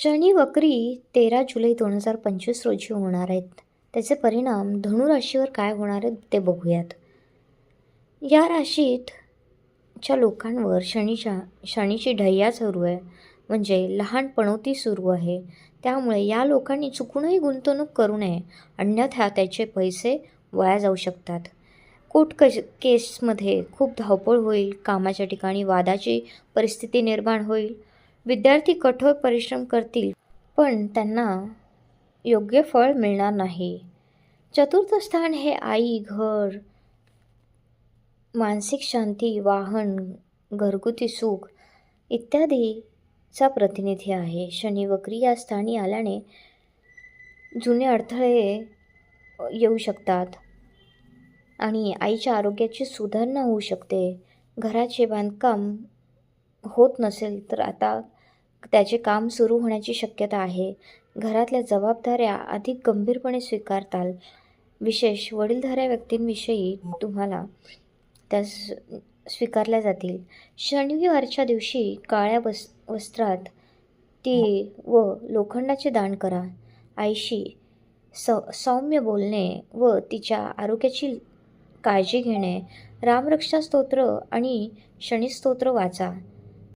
शनी वक्री तेरा जुलै दोन हजार पंचवीस रोजी होणार आहेत. त्याचे परिणाम धनुराशीवर काय होणार आहेत ते बघूयात. या राशीत च्या लोकांवर शनीच्या शनीची ढय्या सुरू आहे. म्हणजे लहानपणोती सुरू आहे. त्यामुळे या लोकांनी चुकूनही गुंतवणूक करू नये. अन्यथा त्याचे पैसे वाया जाऊ शकतात. कोर्ट कश केसमध्ये खूप धावपळ होईल. कामाच्या ठिकाणी वादाची परिस्थिती निर्माण होईल. विद्यार्थी कठोर परिश्रम करतील पण त्यांना योग्य फळ मिळणार नाही. चतुर्थ स्थान हे आई घर मानसिक शांती वाहन घरगुती सुख इत्यादीचा प्रतिनिधी आहे. शनी वक्री या स्थानी आल्याने जुने अडथळे येऊ शकतात आणि आईच्या आरोग्याची सुधारणा होऊ शकते. घराचे बांधकाम होत नसेल तर आता त्याचे काम सुरू होण्याची शक्यता आहे. घरातल्या जबाबदाऱ्या अधिक गंभीरपणे स्वीकारताल. विशेष वडीलधाऱ्या व्यक्तींविषयी तुम्हाला त्या स्वीकारल्या जातील. शनिवारच्या दिवशी काळ्या वस् वस्त्रात ती व लोखंडाचे दान करा. आईशी सौ सौम्य बोलणे व तिच्या आरोग्याची काळजी घेणे. रामरक्षा स्तोत्र आणि शनिस्तोत्र वाचा.